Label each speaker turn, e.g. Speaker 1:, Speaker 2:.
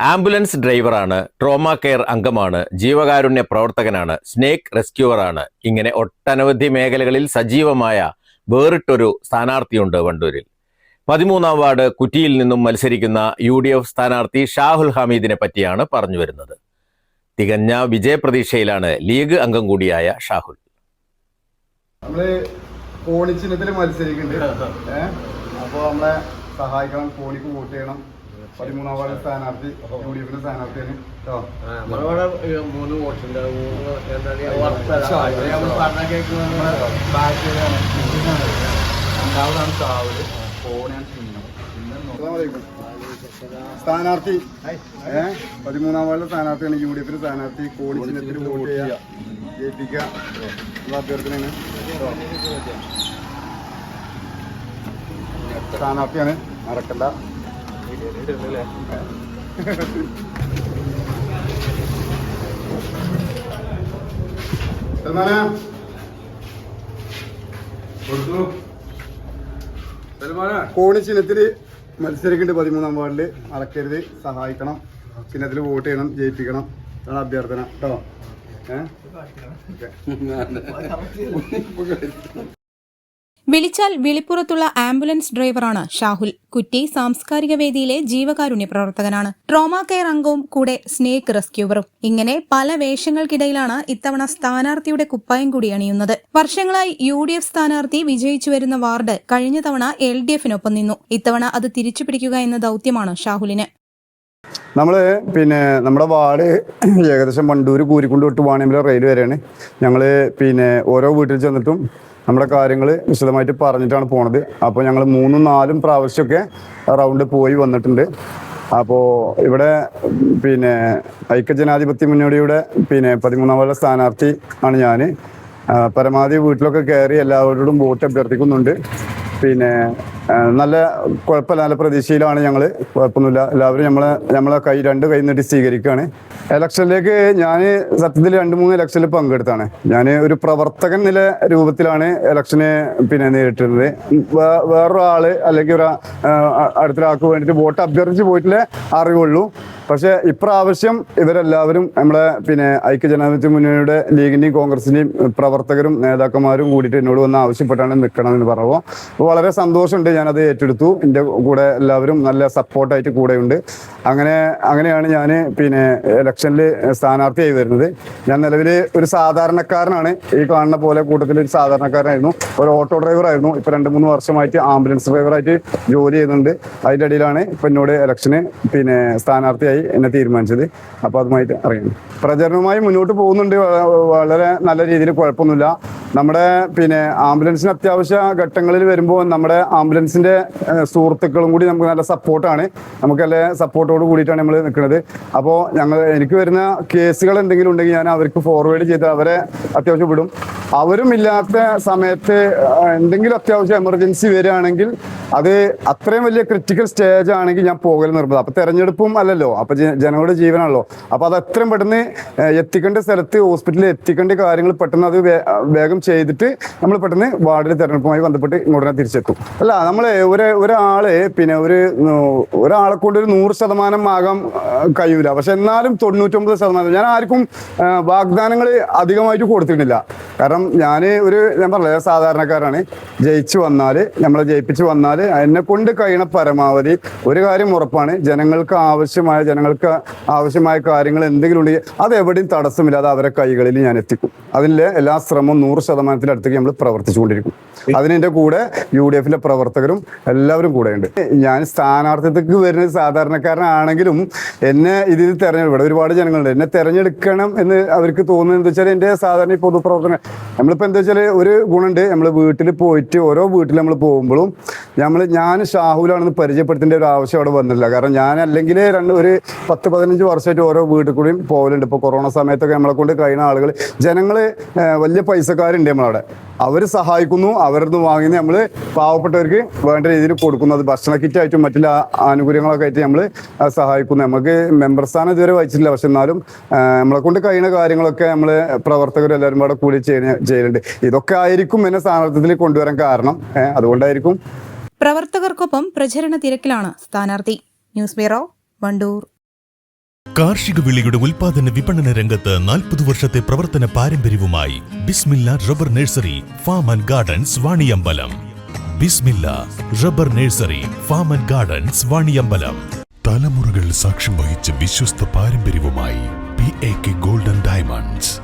Speaker 1: Ambulance ഡ്രൈവറാണ് trauma care അംഗമാണ് ജീവകാരുണ്യ പ്രവർത്തകനാണ് സ്നേക്ക് റെസ്ക്യൂവറാണ്. ഇങ്ങനെ ഒട്ടനവധി മേഖലകളിൽ സജീവമായ വേറിട്ടൊരു സ്ഥാനാർത്ഥിയുണ്ട് വണ്ടൂരിൽ. പതിമൂന്നാം വാർഡ് കുറ്റിയിൽ നിന്നും മത്സരിക്കുന്ന യു ഡി എഫ് സ്ഥാനാർത്ഥി ഷാഹുൽ ഹമീദിനെ പറ്റിയാണ് പറഞ്ഞു വരുന്നത്. തികഞ്ഞ വിജയപ്രതീക്ഷയിലാണ് ലീഗ് അംഗം കൂടിയായ ഷാഹുൽ.
Speaker 2: നമ്മൾ മത്സരിക്കുന്നുണ്ട്. അപ്പോൾ നമ്മളെ സഹായിക്കണം കോണിക്ക് വോട്ട് ചെയ്യണം. പതിമൂന്നാം വാർഡ് സ്ഥാനാർത്ഥി യു ഡി എഫിന്റെ സ്ഥാനാർത്ഥിയാണ്
Speaker 3: മൂന്ന് വോട്ടുണ്ട്
Speaker 2: രണ്ടാമതാണ്. സ്ഥാനാർത്ഥി. ഏഹ് പതിമൂന്നാം വാർഡിലെ സ്ഥാനാർത്ഥിയാണ് യു ഡി എഫിന്റെ സ്ഥാനാർത്ഥി കോടി ചിഹ്നത്തിൽ വോട്ട് ചെയ്യുക. ജയിപ്പിക്കുക. ഉള്ള അഭ്യർത്ഥനയാണ്. സ്ഥാനാർത്ഥിയാണ്. മറക്കണ്ട. കോണി ചിഹ്നത്തിൽ മത്സരിക്കുന്നുണ്ട് പതിമൂന്നാം വാർഡിൽ. അളക്കരുത് സഹായിക്കണം. ചിഹ്നത്തിൽ വോട്ട് ചെയ്യണം ജയിപ്പിക്കണം. അതാണ് അഭ്യർത്ഥന. കേട്ടോ? ഏഹ്
Speaker 4: വിളിച്ചാൽ വിളിപ്പുറത്തുള്ള ആംബുലൻസ് ഡ്രൈവറാണ് ഷാഹുൽ. കുറ്റി സാംസ്കാരിക വേദിയിലെ ജീവകാരുണ്യ പ്രവർത്തകനാണ്. ട്രോമ കെയർ അംഗവും കൂടെ സ്നേക്ക് റെസ്ക്യൂവറും. ഇങ്ങനെ പല വേഷങ്ങൾക്കിടയിലാണ് ഇത്തവണ സ്ഥാനാർത്ഥിയുടെ കുപ്പായം കൂടി അണിയുന്നത്. വർഷങ്ങളായി യു ഡി എഫ് സ്ഥാനാർത്ഥി വിജയിച്ചു വരുന്ന വാർഡ് കഴിഞ്ഞ തവണ എൽ ഡി എഫിനൊപ്പം നിന്നു. ഇത്തവണ അത് തിരിച്ചുപിടിക്കുക എന്ന ദൌത്യമാണ് ഷാഹുലിന്.
Speaker 2: നമ്മൾ പിന്നെ നമ്മുടെ വാർഡ് ഏകദേശം വണ്ടൂർ കൂരിക്കൊണ്ട് തൊട്ട് വാണിയമ്പല റെയിൽ വരെയാണ്. ഞങ്ങൾ പിന്നെ ഓരോ വീട്ടിൽ ചെന്നിട്ടും നമ്മുടെ കാര്യങ്ങൾ വിശദമായിട്ട് പറഞ്ഞിട്ടാണ് പോണത്. അപ്പോൾ ഞങ്ങൾ മൂന്നും നാലും പ്രാവശ്യമൊക്കെ റൗണ്ട് പോയി വന്നിട്ടുണ്ട്. അപ്പോൾ ഇവിടെ പിന്നെ ഐക്യജനാധിപത്യ മുന്നോടിയുടെ പിന്നെ പതിമൂന്നാം വാർഡ് സ്ഥാനാർത്ഥി ആണ് ഞാൻ പരമാവധി വീട്ടിലൊക്കെ കയറി എല്ലാവരോടും വോട്ട് അഭ്യർത്ഥിക്കുന്നുണ്ട്. പിന്നെ നല്ല കുഴപ്പമില്ല നല്ല പ്രതീക്ഷയിലാണ് ഞങ്ങൾ കുഴപ്പമൊന്നുമില്ല. എല്ലാവരും നമ്മളെ നമ്മളെ കൈ രണ്ട് കൈ നീട്ടി സ്വീകരിക്കുകയാണ്. ഇലക്ഷനിലേക്ക് ഞാൻ സത്യത്തിൽ രണ്ട് മൂന്ന് ഇലക്ഷനിൽ പങ്കെടുത്താണ്. ഞാൻ ഒരു പ്രവർത്തകൻ നില രൂപത്തിലാണ് ഇലക്ഷനെ പിന്നെ നേരിട്ടിരുന്നത്. വേ- വേറൊരാൾ അല്ലെങ്കിൽ ഒരു അടുത്തൊരാൾക്ക് വേണ്ടിയിട്ട് വോട്ട് അഭ്യർത്ഥിച്ച് പോയിട്ടില്ലേ അറിവുള്ളൂ. പക്ഷെ ഇപ്രാവശ്യം ഇവരെല്ലാവരും നമ്മുടെ പിന്നെ ഐക്യ ഐക്യജനാധിപത്യ മുന്നണിയുടെ ലീഗിന്റെയും കോൺഗ്രസിന്റെയും പ്രവർത്തകരും നേതാക്കന്മാരും കൂടിയിട്ട് എന്നോട് വന്ന് ആവശ്യപ്പെട്ടാണ് നിൽക്കണം എന്ന് പറയുമ്പോൾ അപ്പോൾ വളരെ സന്തോഷമുണ്ട് ഞാനത് ഏറ്റെടുത്തു. എന്റെ കൂടെ എല്ലാവരും നല്ല സപ്പോർട്ടായിട്ട് കൂടെയുണ്ട്. അങ്ങനെ അങ്ങനെയാണ് ഞാൻ പിന്നെ ഇലക്ഷനിൽ സ്ഥാനാർത്ഥിയായി വരുന്നത്. ഞാൻ നിലവിൽ ഒരു സാധാരണക്കാരനാണ്. ഈ കാണുന്ന പോലെ കൂട്ടത്തിൽ ഒരു സാധാരണക്കാരനായിരുന്നു. ഒരു ഓട്ടോ ഡ്രൈവർ ആയിരുന്നു. ഇപ്പൊ രണ്ട് മൂന്ന് വർഷമായിട്ട് ആംബുലൻസ് ഡ്രൈവറായിട്ട് ജോലി ചെയ്യുന്നുണ്ട്. അതിന്റെ ഇടയിലാണ് ഇപ്പൊ എന്നോട് ഇലക്ഷന് പിന്നെ സ്ഥാനാർത്ഥിയായി എന്നെ തീരുമാനിച്ചത്. അപ്പോൾ അതുമായിട്ട് അറിയാം പ്രചരണവുമായി മുന്നോട്ട് പോകുന്നുണ്ട് വളരെ നല്ല രീതിയിൽ കുഴപ്പമൊന്നുമില്ല. നമ്മുടെ പിന്നെ ആംബുലൻസിന് അത്യാവശ്യ ഘട്ടങ്ങളിൽ വരുമ്പോൾ നമ്മുടെ ആംബുലൻസിന്റെ സുഹൃത്തുക്കളും കൂടി നമുക്ക് നല്ല സപ്പോർട്ടാണ്. നമുക്ക് നല്ല സപ്പോർട്ടോട് കൂടിയിട്ടാണ് നമ്മൾ നിൽക്കുന്നത്. അപ്പോൾ ഞങ്ങൾ എനിക്ക് വരുന്ന കേസുകൾ എന്തെങ്കിലും ഉണ്ടെങ്കിൽ ഞാൻ അവർക്ക് ഫോർവേഡ് ചെയ്ത് അവരെ അത്യാവശ്യം വിടും. അവരും ഇല്ലാത്ത സമയത്ത് എന്തെങ്കിലും അത്യാവശ്യം എമർജൻസി വരികയാണെങ്കിൽ അത് അത്രയും വലിയ ക്രിറ്റിക്കൽ സ്റ്റേജ് ആണെങ്കിൽ ഞാൻ പോകൽ നിർബന്ധം. അപ്പോൾ തെരഞ്ഞെടുപ്പും അല്ലല്ലോ. അപ്പൊ ജ- ജനങ്ങളുടെ ജീവനാണല്ലോ. അപ്പൊ അത് എത്രയും പെട്ടെന്ന് എത്തിക്കേണ്ട സ്ഥലത്ത് ഹോസ്പിറ്റലിൽ എത്തിക്കേണ്ട കാര്യങ്ങൾ പെട്ടെന്ന് അത് വേഗം ചെയ്തിട്ട് നമ്മൾ പെട്ടെന്ന് വാർഡിൽ തെരഞ്ഞെടുപ്പുമായി ബന്ധപ്പെട്ട് ഉടനെ തിരിച്ചെത്തും. അല്ല നമ്മൾ ഒരു ഒരാൾ പിന്നെ ഒരു ഒരാളെ കൊണ്ട് ഒരു നൂറ് ശതമാനം ആകാൻ കഴിയൂല. പക്ഷെ എന്നാലും തൊണ്ണൂറ്റൊമ്പത് ശതമാനം. ഞാൻ ആർക്കും വാഗ്ദാനങ്ങൾ അധികമായിട്ട് കൊടുത്തിട്ടില്ല കാരണം ഞാൻ ഒരു ഞാൻ പറഞ്ഞ സാധാരണക്കാരാണ് ജയിച്ചു വന്നാൽ നമ്മളെ ജയിപ്പിച്ചു വന്നാൽ എന്നെ കൊണ്ട് കഴിയണ പരമാവധി ഒരു കാര്യം ഉറപ്പാണ്. ജനങ്ങൾക്ക് ആവശ്യമായ ജനങ്ങൾക്ക് ആവശ്യമായ കാര്യങ്ങൾ എന്തെങ്കിലും ഉണ്ടെങ്കിൽ അത് എവിടെയും തടസ്സമില്ലാതെ അവരെ കൈകളിൽ ഞാൻ എത്തിക്കും. അതിലെ എല്ലാ ശ്രമവും നൂറ് ശതമാനത്തിനടുത്തേക്ക് നമ്മൾ പ്രവർത്തിച്ചുകൊണ്ടിരിക്കും. അതിനെന്റെ കൂടെ യു ഡി എഫിലെ പ്രവർത്തകരും എല്ലാവരും കൂടെ ഉണ്ട്. ഞാൻ സ്ഥാനാർത്ഥിത്വക്ക് വരുന്ന സാധാരണക്കാരനാണെങ്കിലും എന്നെ ഇതിൽ തെരഞ്ഞെടുപ്പ് ഇവിടെ ഒരുപാട് ജനങ്ങളുണ്ട്. എന്നെ തെരഞ്ഞെടുക്കണം എന്ന് അവർക്ക് തോന്നുന്നത് വെച്ചാൽ എന്റെ സാധാരണ പൊതുപ്രവർത്തനം നമ്മളിപ്പോൾ എന്താ വെച്ചാൽ ഒരു ഗുണമുണ്ട് നമ്മൾ വീട്ടിൽ പോയിട്ട് ഓരോ വീട്ടിൽ നമ്മൾ പോകുമ്പോഴും നമ്മൾ ഞാൻ ഷാഹുലാണെന്ന് പരിചയപ്പെടുത്തേണ്ട ഒരു ആവശ്യം അവിടെ വന്നില്ല കാരണം ഞാൻ അല്ലെങ്കിൽ രണ്ട് ഒരു പത്ത് പതിനഞ്ച് വർഷമായിട്ട് ഓരോ വീട്ടിൽ കൂടിയും പോകലുണ്ട് ഇപ്പോൾ കൊറോണ സമയത്തൊക്കെ നമ്മളെ കൊണ്ട് കഴിയുന്ന ആളുകൾ ജനങ്ങൾ വലിയ പൈസക്കാരുണ്ട് നമ്മളവിടെ. അവർ സഹായിക്കുന്നു അവരിൽ നിന്ന് നമ്മൾ പാവപ്പെട്ടവർക്ക് വേണ്ട രീതിയിൽ കൊടുക്കുന്നത് ഭക്ഷണ കിറ്റായിട്ടും മറ്റുള്ള ആനുകൂല്യങ്ങളൊക്കെ ആയിട്ട് നമ്മൾ സഹായിക്കുന്നു. നമുക്ക് മെമ്പർ സ്ഥാനം ഇതുവരെ വഹിച്ചിട്ടില്ല. പക്ഷെ എന്നാലും നമ്മളെ കൊണ്ട് കഴിയുന്ന കാര്യങ്ങളൊക്കെ നമ്മൾ പ്രവർത്തകരെല്ലാവരും കൂടെ കൂടി ചെയ്യലുണ്ട്. ഇതൊക്കെ ആയിരിക്കും എന്നെ സ്ഥാനാർത്ഥിത്തിൽ കൊണ്ടുവരാൻ കാരണം. അതുകൊണ്ടായിരിക്കും.
Speaker 4: പ്രവർത്തകർക്കൊപ്പം പ്രചരണ തിരക്കിലാണ് സ്ഥാനാർത്ഥി. News bureau Wandoor.
Speaker 5: കാർഷിക വിളിയുടെ ഉൽപാദന വിപണന രംഗത്ത് നാൽപ്പത് വർഷത്തെ പ്രവർത്തന പാരമ്പര്യവുമായി Bismilla rubber nursery farm and gardens Vaniyambalam. Bismilla rubber nursery farm and gardens Vaniyambalam. തലമുറകൾ സാക്ഷ്യം വഹിച്ച വിശ്വസ്ത പാരമ്പര്യവുമായി P A K golden diamonds.